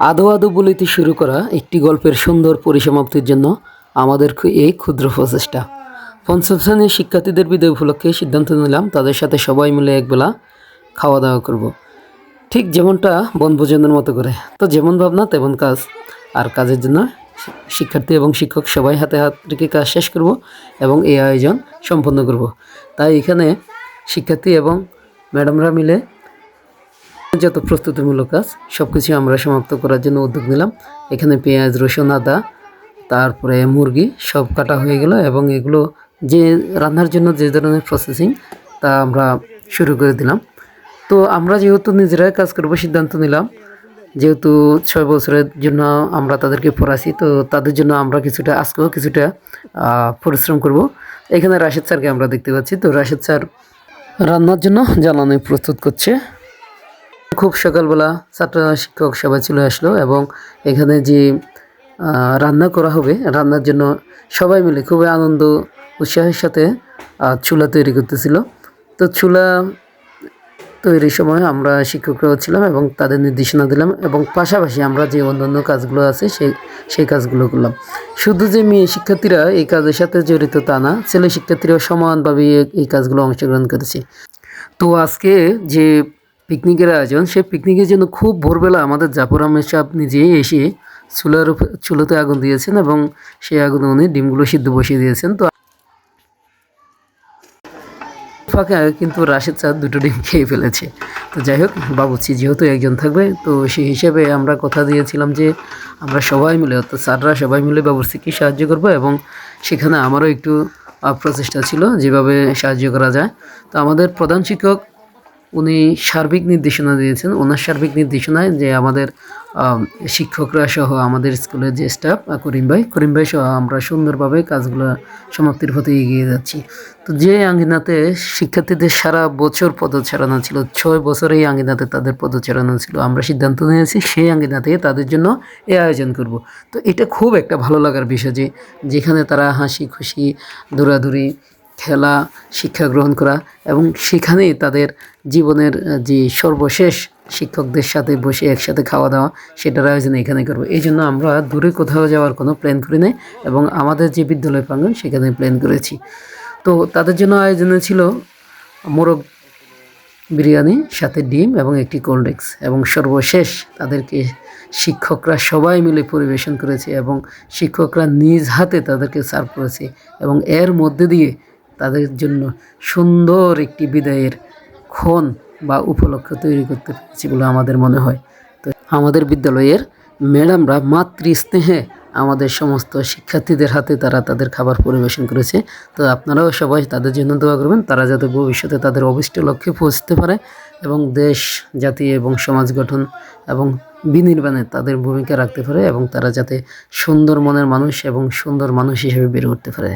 আদো আদো বলিতে শুরু করা একটি গল্পের সুন্দর পরিসমাপ্তির জন্য আমাদের এই ক্ষুদ্র প্রচেষ্টা। পঞ্চম শ্রেণির শিক্ষার্থীদের বিদায় উপলক্ষে সিদ্ধান্ত নিলাম তাদের সাথে সবাই মিলে একবেলা খাওয়া দাওয়া করব। ঠিক যেমনটা বনভোজনের মতো করে। তো যেমন ভাবনা, তেমন কাজ। আর কাজের জন্য শিক্ষার্থী এবং শিক্ষক সবাই হাতে হাত রেখে কাজ শেষ করব এবং এই আয়োজন সম্পন্ন করব। তাই এখানে শিক্ষার্থী এবং ম্যাডামরা মিলে যত প্রস্তুতিমূলক কাজ সব কিছু আমরা সমাপ্ত করার জন্য উদ্যোগ নিলাম। এখানে পেঁয়াজ, রসুন, আদা, তারপরে মুরগি সব কাটা হয়ে গেল এবং এগুলো যে রান্নার জন্য যে ধরনের প্রসেসিং তা আমরা শুরু করে দিলাম। তো আমরা যেহেতু নিজেরাই কাজ করব, সিদ্ধান্ত নিলাম। যেহেতু ছয় বছরের জন্য আমরা তাদেরকে পড়াছি তো তাদের জন্য আমরা কিছুটা, আজকেও কিছুটা পরিশ্রম করব। এখানে রাশেদ স্যারকে আমরা দেখতে পাচ্ছি। তো রাশেদ স্যার রান্নার জন্য জ্বালানি প্রস্তুত করছে। খুব সকালবেলা ছাত্র শিক্ষক সবাই চলে আসলো এবং এখানে যে রান্না করা হবে, রান্নার জন্য সবাই মিলে খুবই আনন্দ, উৎসাহের সাথে চুলা তৈরি করতেছিল। তো চুলা তৈরির সময় আমরা শিক্ষকরাও ছিলাম এবং তাদের নির্দেশনা দিলাম এবং পাশাপাশি আমরা যে অন্যান্য কাজগুলো আছে সেই সেই কাজগুলো করলাম। শুধু যে মেয়ে শিক্ষার্থীরা এই কাজের সাথে জড়িত তা না, ছেলে শিক্ষার্থীরাও সমানভাবে এই কাজগুলো অংশগ্রহণ করেছে। তো আজকে যে পিকনিকের আয়োজন। সেই পিকনিকের জন্য খুব ভোরবেলা আমাদের জাফর আহমেদ সাহেব নিজেই এসে চুলার চুলোতে আগুন দিয়েছেন এবং সেই আগুনে উনি ডিমগুলো সিদ্ধ বসিয়ে দিয়েছেন। তো ফাঁকে কিন্তু রাশেদ চাঁদ দুটো ডিম খেয়ে ফেলেছে। তো যাই হোক বাবুচি যেহেতু একজন থাকবে, তো সেই হিসাবে আমরা কথা দিয়েছিলাম যে আমরা সবাই মিলে, অর্থাৎ স্যাররা সবাই মিলে বাবুর্চিকে সাহায্য করব এবং সেখানে আমারও একটু প্রচেষ্টা ছিল যেভাবে সাহায্য করা যায়। তো আমাদের প্রধান শিক্ষক উনি সার্বিক নির্দেশনা দিয়েছেন। ওনার সার্বিক নির্দেশনায় যে আমাদের শিক্ষকরা সহ আমাদের স্কুলের যে স্টাফ করিম ভাই করিম ভাই সহ আমরা সুন্দরভাবে কাজগুলো সমাপ্তির পথে এগিয়ে যাচ্ছি। তো যে আঙ্গিনাতে শিক্ষার্থীদের সারা বছর পদচারণা ছিল, ছয় বছর এই আঙ্গিনাতে তাদের পদচারণা ছিল, আমরা সিদ্ধান্ত নিয়েছি সেই আঙ্গিনাতে তাদের জন্য এ আয়োজন করব। তো এটা খুব একটা ভালো লাগার বিষয় যে, যেখানে তারা হাসি খুশি, দৌড়াদৌড়ি খেলা, শিক্ষা গ্রহণ করা এবং সেখানেই তাদের জীবনের যে সর্বশেষ শিক্ষকদের সাথে বসে একসাথে খাওয়া দাওয়া সেটার আয়োজন এখানে করব। এই জন্য আমরা দূরে কোথাও যাওয়ার কোনো প্ল্যান করি নাই এবং আমাদের যে বিদ্যালয় প্রাঙ্গণ সেখানে প্ল্যান করেছি। তো তাদের জন্য আয়োজনে ছিল মোরগ বিরিয়ানি, সাথে ডিম এবং একটি কোল্ড ড্রিঙ্কস এবং সর্বশেষ তাদেরকে শিক্ষকরা সবাই মিলে পরিবেশন করেছে এবং শিক্ষকরা নিজ হাতে তাদেরকে সার্ভ করেছে এবং এর মধ্যে দিয়ে তাদের জন্য সুন্দর একটি বিদায়ের ক্ষণ বা উপলক্ষ তৈরি করতে পেরেছি বলে আমাদের মনে হয়। তো আমাদের বিদ্যালয়ের ম্যাডামরা মাতৃ স্নেহে আমাদের সমস্ত শিক্ষার্থীদের হাতে তারা তাদের খাবার পরিবেশন করেছে। তো আপনারাও সবাই তাদের জন্য দোয়া করবেন, তারা যাতে ভবিষ্যতে তাদের অভিষ্ট লক্ষ্যে পৌঁছতে পারে এবং দেশ, জাতি এবং সমাজ গঠন এবং বিনির্মাণে তাদের ভূমিকা রাখতে পারে এবং তারা যাতে সুন্দর মনের মানুষ এবং সুন্দর মানুষ হিসেবে বেড়ে উঠতে পারে।